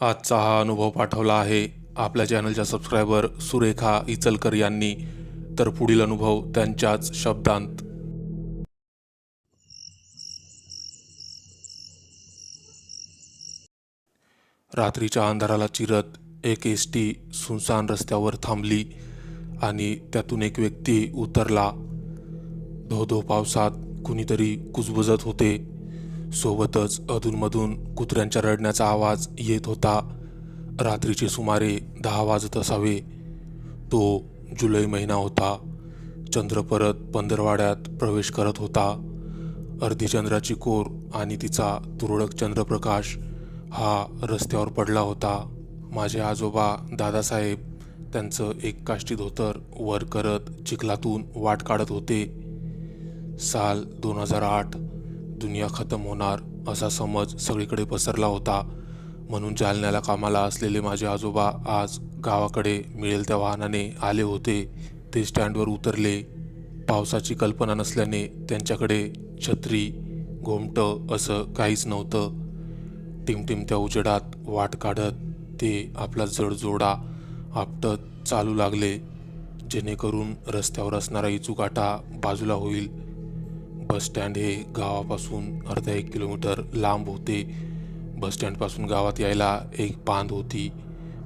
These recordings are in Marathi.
आजचा हा अनुभव पाठवला आहे आपल्या चॅनलच्या सबस्क्रायबर सुरेखा इचलकर यांनी. तर पुढील अनुभव त्यांच्याच शब्दांत. रात्रीच्या अंधाराला चिरत एक एस टी सुनसान रस्त्यावर थांबली आणि त्यातून एक व्यक्ती उतरला. धो धो पावसात कुणीतरी कुजबुजत होते. सोबतच अधूनमधून कुत्र्यांच्या रडण्याचा आवाज येत होता. रात्रीचे सुमारे दहा वाजत असावे. तो जुलै महिना होता. चंद्र परत पंधरवाड्यात प्रवेश करत होता. अर्धी चंद्राची कोर आणि तिचा तुरळक चंद्रप्रकाश हा रस्त्यावर पडला होता. माझे आजोबा दादासाहेब त्यांचं एक काष्टी धोतर वर करत चिखलातून वाट काढत होते. साल दोन हजार आठ दुनिया खतम होणार असा समज सगळीकडे पसरला होता. म्हणून जालन्याला कामाला असलेले माझे आजोबा आज गावाकडे मिळेल त्या वाहनाने आले होते. ते स्टँडवर उतरले. पावसाची कल्पना नसल्याने त्यांच्याकडे छत्री घोमटं असं काहीच नव्हतं. टिमटिमत्या उजेडात वाट काढत ते आपला जडजोडा आपटत चालू लागले. जेणेकरून रस्त्यावर असणारा इचुकाटा बाजूला होईल. बस स्टँड हे गावापासून अर्धा एक किलोमीटर लांब होते. बसस्टँडपासून गावात यायला एक बांध होती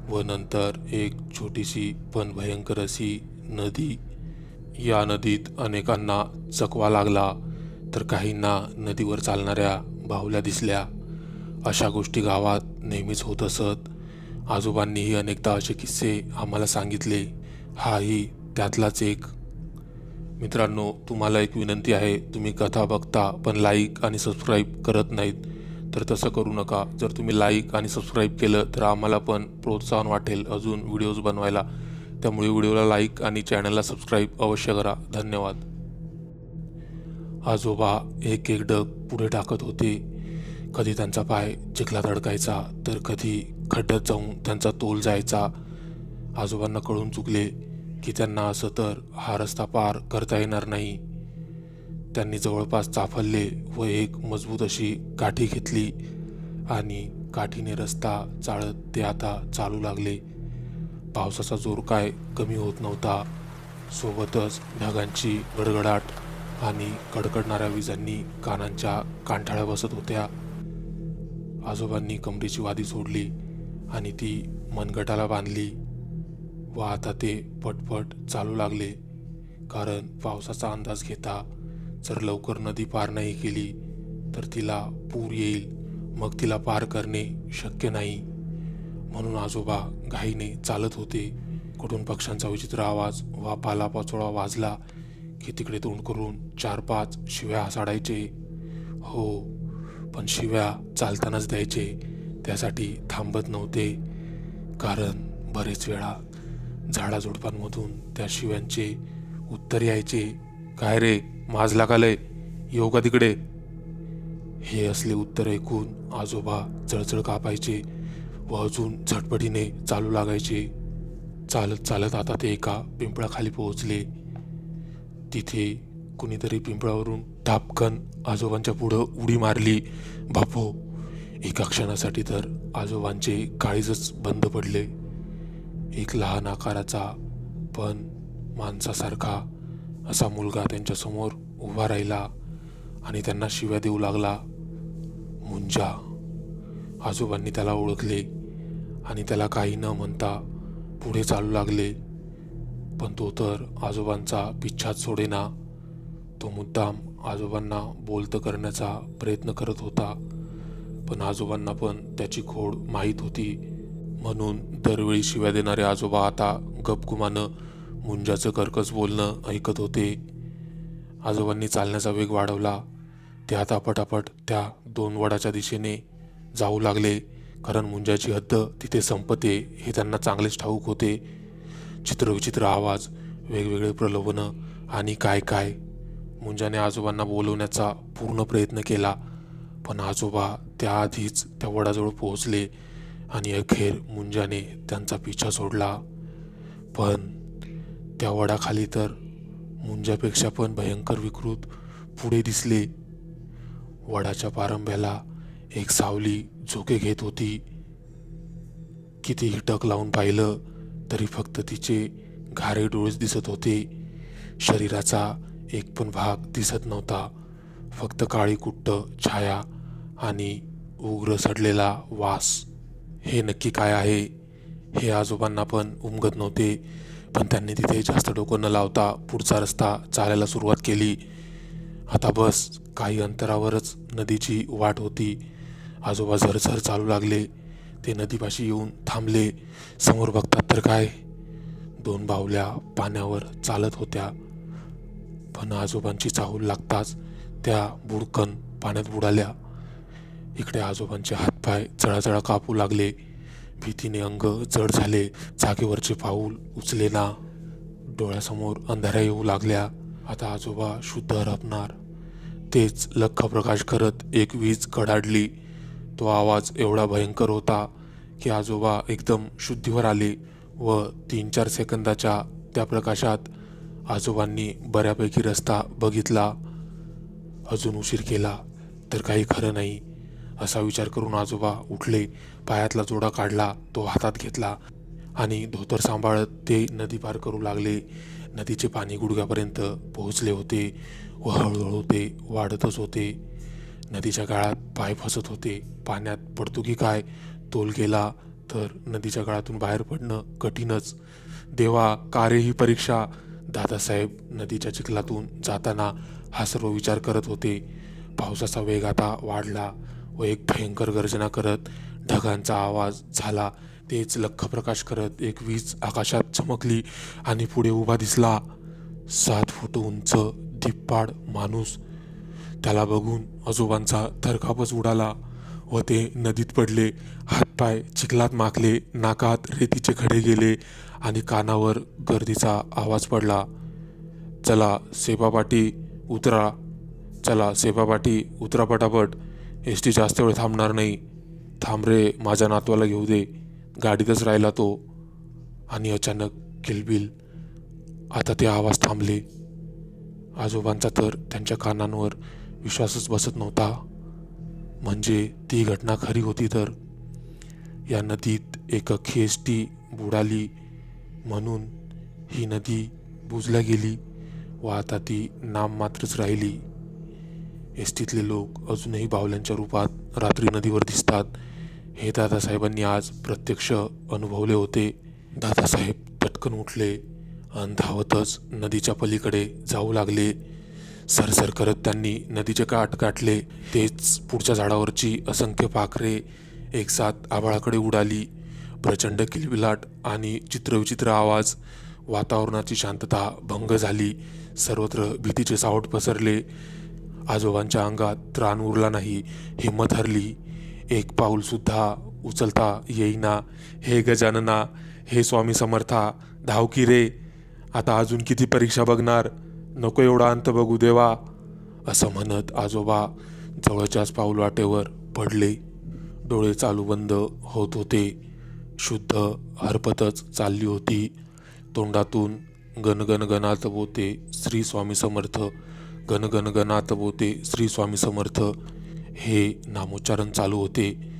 व नंतर एक छोटीशी पण भयंकर अशी नदी. या नदीत अनेकांना चकवा लागला तर काहींना नदीवर चालणाऱ्या बाहुल्या दिसल्या. अशा गोष्टी गावात नेहमीच होत असत. आजोबांनीही अनेकदा असे किस्से आम्हाला सांगितले. हाही त्यातलाच एक मित्रांनो तुम्हाला एक विनंती आहे तुम्ही कथा बघता पण लाईक आणि सबस्क्राईब करत नाहीत तर तसं करू नका. जर तुम्ही लाईक आणि सबस्क्राईब केलं तर आम्हाला पण प्रोत्साहन वाटेल अजून व्हिडिओज बनवायला. त्यामुळे व्हिडिओला लाईक आणि चॅनलला सबस्क्राईब अवश्य करा. धन्यवाद. आजोबा एक एक डग पुढे टाकत होते. कधी त्यांचा पाय चिखलात अडकायचा तर कधी खड्ड्यात जाऊन त्यांचा तोल जायचा. आजोबांना कळून चुकले. की त्यांना असं तर हा रस्ता पार करता येणार नाही. त्यांनी जवळपास चाफल्ले व एक मजबूत अशी काठी घेतली आणि काठीने रस्ता चाळत ते आता चालू लागले. पावसाचा जोर काय कमी होत नव्हता. सोबतच ढगांची गडगडाट आणि कडकडणाऱ्या विजांनी कानांच्या कांठाळ्या बसत होत्या. आजोबांनी कमरेची वादी सोडली आणि ती मनगटाला बांधली. व आता ते पटपट चालू लागले. कारण पावसाचा अंदाज घेता जर लवकर नदी पार नाही केली तर तिला पूर येईल. मग तिला पार करणे शक्य नाही. म्हणून आजोबा घाईने चालत होते. कुठून पक्ष्यांचा विचित्र आवाज वा पालापाचोळा वाजला की तिकडे तोंड करून चार पाच शिव्या हसाडायचे हो पण शिव्या चालतानाच द्यायचे. त्यासाठी थांबत नव्हते. कारण बरेच वेळा झाडाझुडपांमधून त्या शिव्यांचे उत्तर यायचे. काय रे माझ लागालय. येऊ का तिकडे? हे असले उत्तर ऐकून आजोबा चळचळ कापायचे व अजून झटपटीने चालू लागायचे. चालत चालत आता ते एका पिंपळाखाली पोहोचले. तिथे कुणीतरी पिंपळावरून टापकन आजोबांच्या पुढं उडी मारली. बापो एका क्षणासाठी तर आजोबांचे काळीजच बंद पडले. एक लहान आकाराचा पण माणसासारखा असा मुलगा त्यांच्यासमोर उभा राहिला आणि त्यांना शिव्या देऊ लागला. मुंजा आजोबांनी त्याला ओळखले आणि त्याला काही न म्हणता पुढे चालू लागले. पण तो तर आजोबांचा पिच्छाच सोडेना. तो मुद्दाम आजोबांना बोलतं करण्याचा प्रयत्न करत होता. पण आजोबांना पण त्याची खोड माहीत होती. म्हणून दरवेळी शिव्या देणारे आजोबा आता गपगुमानं मुंजाचं कर्कस बोलणं ऐकत होते. आजोबांनी चालण्याचा वेग वाढवला. ते आता पटापट त्या दोन वडाच्या दिशेने जाऊ लागले. कारण मुंजाची हद्द तिथे संपते हे त्यांना चांगलेच ठाऊक होते. चित्रविचित्र आवाज वेगवेगळे प्रलोभनं आणि काय काय. मुंजाने आजोबांना बोलवण्याचा पूर्ण प्रयत्न केला. पण आजोबा त्याआधीच त्या वडाजवळ पोहोचले. आणि अखेर मुंजाने त्यांचा पिछा सोडला. पण त्या वडाखाली तर मुंजापेक्षा पण भयंकर विकृत पुढे दिसले. वडाच्या पारंब्याला एक सावली झोके घेत होती. कितीही टक लावून पाहिलं तरी फक्त तिचे घारे डोळेच दिसत होते. शरीराचा एक पण भाग दिसत नव्हता. फक्त काळी कुट्ट छाया आणि उग्र सडलेला वास. हे नक्की काय आहे? हे आजोबांना पण उमगत नव्हते. पण त्यांनी तिथे जास्त डोकं न लावता पुढचा रस्ता चालायला सुरुवात केली. आता बस काही अंतरावरच नदीची वाट होती. आजोबा झरझर चालू लागले. ते नदीपाशी येऊन थांबले. समोर बघतात तर काय? दोन बावल्या पाण्यावर चालत होत्या. पण आजोबांची चाहूल लागताच त्या बुडकन पाण्यात बुडाल्या. इकडे आजोबांचे पाय जळाजळा कापू लागले. भीतीने अंग जड झाले. जागेवरचे पाऊल उचले ना. डोळ्यासमोर अंधाऱ्या येऊ लागल्या. आता आजोबा शुद्ध हरपणार तेच लख्ख प्रकाश करत एक वीज कडाडली. तो आवाज एवढा भयंकर होता की आजोबा एकदम शुद्धीवर आले व तीन चार सेकंदाच्या त्या प्रकाशात आजोबांनी बऱ्यापैकी रस्ता बघितला. अजून उशीर केला तर काही खरं नाही. असा विचार करून आजोबा उठले पायातला जोडा काढला तो हातात घेतला आणि धोतर सांभाळत ते नदी पार करू लागले. नदीचे पाणी गुडघ्यापर्यंत पोहोचले होते व हळूहळू ते वाढतच होते. नदीच्या काळात पाय फसत होते. पाण्यात पडतो की काय? तोल गेला तर नदीच्या काळातून बाहेर पडणं कठीणच. देवा का रे ही परीक्षा? दादासाहेब नदीच्या चिखलातून जाताना हा सर्व विचार करत होते. पावसाचा वेग आता वाढला. व एक भयंकर गर्जना करत ढगांचा आवाज झाला. तेच लख्ख प्रकाश करत एक वीज आकाशात चमकली आणि पुढे उभा दिसला. सात फूट उंच दिप्पाड माणूस. त्याला बघून आजोबांचा थरकापच उडाला व ते नदीत पडले. हातपाय चिखलात माखले नाकात रेतीचे खडे गेले आणि कानावर गर्दीचा आवाज पडला. चला सेबापाटी उतरा. चला सेबापाटी उतरा पटापट. एस टी जास्त वेळ थांबणार नाही. थांब रे माझ्या नातवाला घेऊ दे. गाडीतच राहिला तो. आणि अचानक किलबिल. आता ते आवाज थांबले. आजोबांचा तर त्यांच्या कानांवर विश्वासच बसत नव्हता. म्हणजे ती घटना खरी होती तर. या नदीत एक अख्खी एस टी बुडाली. म्हणून ही नदी बुजल्या गेली व आता ती नाममात्रच राहिली. एस टीतले लोक अजूनही बावल्यांच्या रूपात रात्री नदीवर दिसतात. हे दादासाहेबांनी आज प्रत्यक्ष अनुभवले होते. दादासाहेब पटकन उठले आणि धावतच नदीच्या पलीकडे जाऊ लागले. सरसर करत त्यांनी नदीचे काठ गाठले. तेच पुढच्या झाडावरची असंख्य पाखरे एक साथ आभाळाकडे उडाली. प्रचंड किलबिलाट आणि चित्रविचित्र आवाज वातावरणाची शांतता भंग झाली. सर्वत्र भीतीचे सावट पसरले. आजोबांच्या अंगात त्राण उरला नाही. हिंमत हरली. एक पाऊलसुद्धा उचलता येईना. हे गजानना हे स्वामी समर्था धावकी रे. आता अजून किती परीक्षा बघणार? नको एवढा अंत बघू देवा. असं म्हणत आजोबा जवळच्याच पाऊल वाटेवर पडले. डोळे चालू बंद होत होते. शुद्ध हरपतच चालली होती. तोंडातून गणगण गणात बोते श्री स्वामी समर्थ. गणगण गणात बोते श्री स्वामी समर्थ. हे नामोच्चारण चालू होते.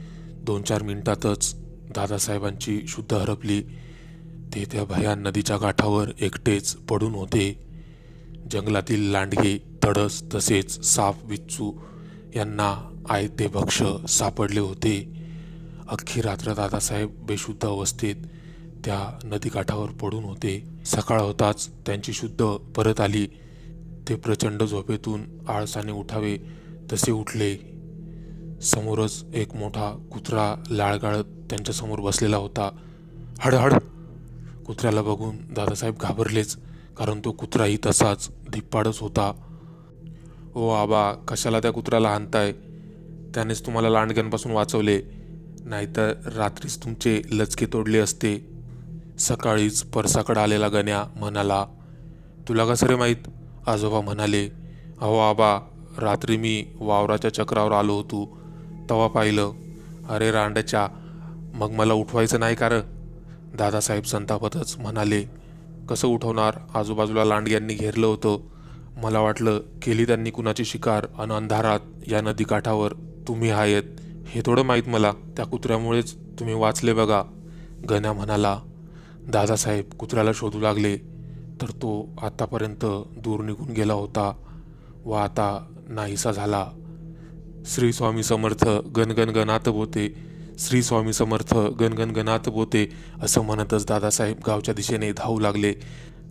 दोन चार मिनिटातच दादासाहेबांची शुद्ध हरपली. ते त्या भयान नदीच्या काठावर एकटेच पडून होते. जंगलातील लांडगे तडस तसेच साप विच्चू यांना आयते भक्ष सापडले होते. अख्खी रात्र दादासाहेब बेशुद्ध अवस्थेत त्या नदीकाठावर पडून होते. सकाळ होताच त्यांची शुद्ध परत आली. ते प्रचंड झोपेतून आळसाने उठावे तसे उठले. समोरच एक मोठा कुत्रा लाळगाळत त्यांच्यासमोर बसलेला होता. हडहड! कुत्र्याला बघून दादासाहेब घाबरलेच कारण तो कुत्राही तसाच धिप्पाडच होता. ओ आबा कशाला त्या कुत्र्याला हाणताय त्यानेच तुम्हाला लांडग्यांपासून वाचवले. नाहीतर रात्रीच तुमचे लचके तोडले असते. सकाळीच परसाकडे आलेला गण्या म्हणाला तुला कसं रे माहीत? आजोबा म्हणाले अहो आबा रात्री मी वावराच्या चक्रावर आलो होतो तवा पाहिलं. अरे रांड्याच्या मग मला उठवायचं नाही का रं दादासाहेब संतापतच म्हणाले कसं उठवणार? आजूबाजूला लांडग्यांनी घेरलं होतं. मला वाटलं केली त्यांनी कुणाची शिकार अन अंधारात या नदीकाठावर. तुम्ही आहेत. हे थोडं माहीत मला. त्या कुत्र्यामुळेच तुम्ही वाचले बघा. गण्या म्हणाला दादासाहेब कुत्र्याला शोधू लागले. तर तो आतापर्यंत दूर निघून गेला होता व आता नाहीसा झाला. श्री स्वामी समर्थ गनगनगनात बोते श्री स्वामी समर्थ गनगनगनात बोते असं म्हणतच दादासाहेब गावच्या दिशेने धावू लागले.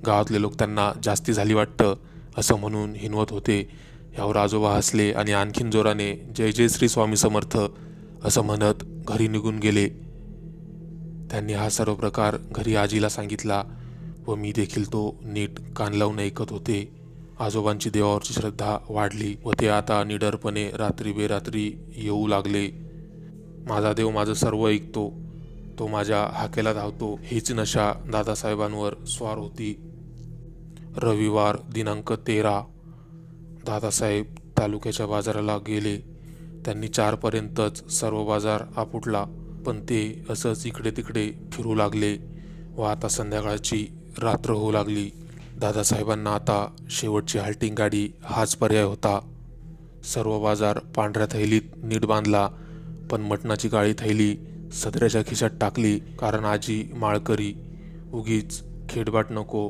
गावातले लोक त्यांना जास्ती झाली वाटतं असं म्हणून हिनवत होते. यावर आजोबा हसले आणि आणखीन जोराने जय जय श्री स्वामी समर्थ असं म्हणत घरी निघून गेले. त्यांनी हा सर्व प्रकार घरी आजीला सांगितला. व मी देखील तो नीट कान लावून ऐकत होते. आजोबांची देवावरची श्रद्धा वाढली व ते आता निडरपणे रात्री बेरात्री येऊ लागले. माझा देव माझं सर्व ऐकतो. तो माझ्या हाकेला धावतो. हीच नशा दादासाहेबांवर स्वार होती. रविवार दिनांक तेरा. दादासाहेब तालुक्याच्या बाजाराला गेले. त्यांनी चारपर्यंतच सर्व बाजार आपुटला. पण ते असंच इकडे तिकडे फिरू लागले व आता संध्याकाळची रात्र होऊ लागली. दादासाहेबांना आता शेवटची हाल्टिंग गाडी हाच पर्याय होता. सर्व बाजार पांढऱ्या थैलीत नीट बांधला पण मटणाची काळी थैली सदऱ्याच्या खिशात टाकली कारण आजी माळकरी उगीच खेडबाट नको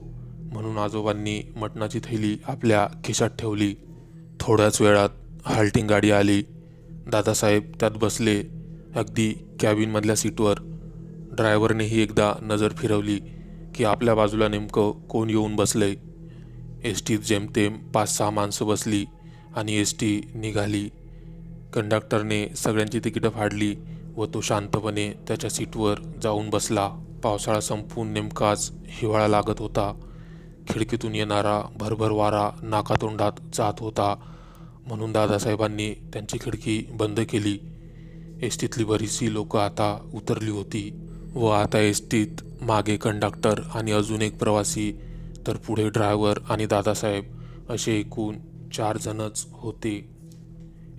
म्हणून आजोबांनी मटणाची थैली आपल्या खिशात ठेवली. थोड्याच वेळात हाल्टिंग गाडी आली. दादासाहेब त्यात बसले अगदी कॅबिनमधल्या सीटवर ड्रायव्हरनेही एकदा नजर फिरवली. की आपल्या बाजूला नेमकं कोण येऊन बसलंय? एस टीत जेमतेम पाच सहा माणसं बसली आणि एस टी निघाली. कंडक्टरने सगळ्यांची तिकीटं फाडली व तो शांतपणे त्याच्या सीटवर जाऊन बसला. पावसाळा संपून नेमकाच हिवाळा लागत होता. खिडकीतून येणारा भरभर वारा नाकातोंडात जात होता म्हणून दादासाहेबांनी त्यांची खिडकी बंद केली. एस टीतली बरीचशी लोकं आता उतरली होती व आता एस टीत मागे कंडक्टर आणि अजून एक प्रवासी तर पुढे ड्रायव्हर आणि दादासाहेब असे एकूण चार जणच होते.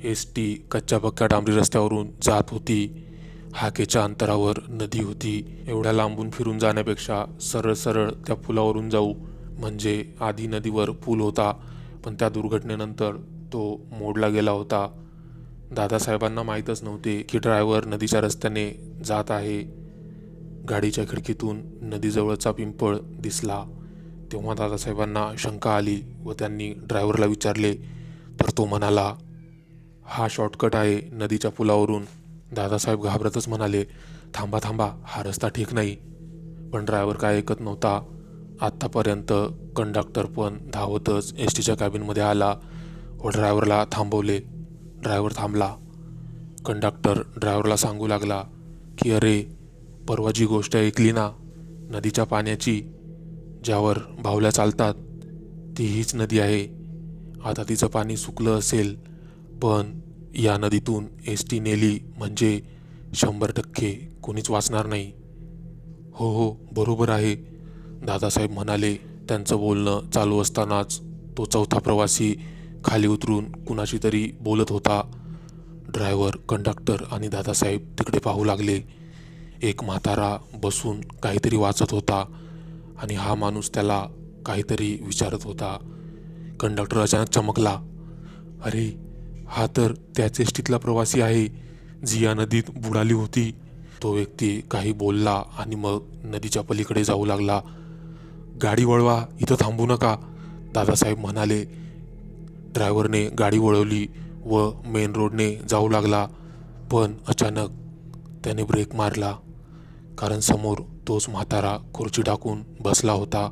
एस टी कच्च्या पक्क्या डांबरी रस्त्यावरून जात होती. हाकेच्या अंतरावर नदी होती. एवढ्या लांबून फिरून जाण्यापेक्षा सरळ सरळ त्या पुलावरून जाऊ म्हणजे आधी नदीवर पूल होता पण त्या दुर्घटनेनंतर तो मोडला गेला होता. दादासाहेबांना माहीतच नव्हते की ड्रायव्हर नदीच्या रस्त्याने जात आहे. गाडीच्या खिडकीतून नदीजवळचा पिंपळ दिसला. तेव्हा दादासाहेबांना शंका आली व त्यांनी ड्रायव्हरला विचारले तर तो म्हणाला हा शॉर्टकट आहे नदीच्या पुलावरून दादासाहेब घाबरतच म्हणाले थांबा थांबा हा रस्ता ठीक नाही पण ड्रायव्हर काय ऐकत नव्हता. आत्तापर्यंत कंडक्टर पण धावतच एस टीच्या कॅबिनमध्ये आला व ड्रायव्हरला थांबवले. ड्रायव्हर थांबला. कंडक्टर ड्रायव्हरला सांगू लागला की अरे परवा जी गोष्ट ऐकली ना नदीच्या पाण्याची ज्यावर बाहुल्या चालतात ती हीच नदी आहे. आता तिचं पाणी सुकलं असेल पण या नदीतून एस टी नेली म्हणजे शंभर टक्के कोणीच वाचणार नाही. हो हो बरोबर आहे. दादासाहेब म्हणाले त्यांचं बोलणं चालू असतानाच तो चौथा प्रवासी खाली उतरून कुणाशी तरी बोलत होता. ड्रायव्हर कंडक्टर आणि दादासाहेब तिकडे पाहू लागले. एक म्हातारा बसून काहीतरी वाचत होता आणि हा माणूस त्याला काहीतरी विचारत होता. कंडक्टर अचानक चमकला. अरे हा तर त्याच एसटीतला प्रवासी आहे जी या नदीत बुडाली होती. तो व्यक्ती काही बोलला आणि मग नदीच्या पलीकडे जाऊ लागला. गाडी वळवा इथं थांबू नका दादासाहेब म्हणाले. ड्रायव्हरने गाडी वळवली व मेन रोडने जाऊ लागला. पण अचानक त्याने ब्रेक मारला. कारण समोर तोच म्हातारा खुर्ची टाकून बसला होता.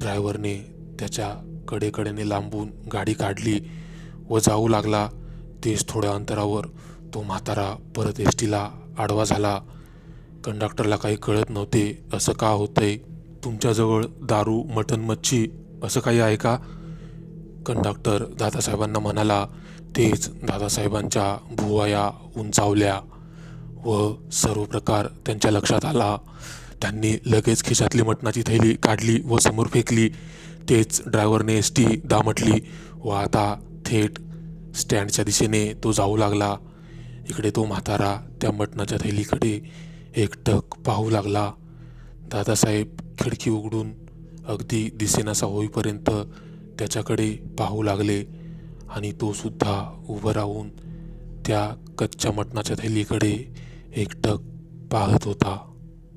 ड्रायव्हरने त्याच्या कडेकडेने लांबून गाडी काढली व जाऊ लागला. तेच थोड्या अंतरावर तो म्हातारा परत एस टीला आडवा झाला. कंडक्टरला काही कळत नव्हते असं का होतंय? तुमच्याजवळ दारू मटण मच्छी असं काही आहे का? कंडक्टर दादासाहेबांना म्हणाला तेच दादासाहेबांच्या भुवया उंचावल्या. व सर्व प्रकार त्यांच्या लक्षात आला. त्यांनी लगेच खिशातली मटणाची थैली काढली व समोर फेकली. तेच ड्रायव्हरने एस टी दामटली व आता थेट स्टँडच्या दिशेने तो जाऊ लागला. इकडे तो म्हातारा त्या मटणाच्या थैलीकडे एकटक पाहू लागला. दादासाहेब खिडकी उघडून अगदी दिसेनासा होईपर्यंत त्याच्याकडे पाहू लागले आणि तो सुद्धा उभं राहून त्या कच्च्या मटणाच्या थैलीकडे एकटक पाहत होता.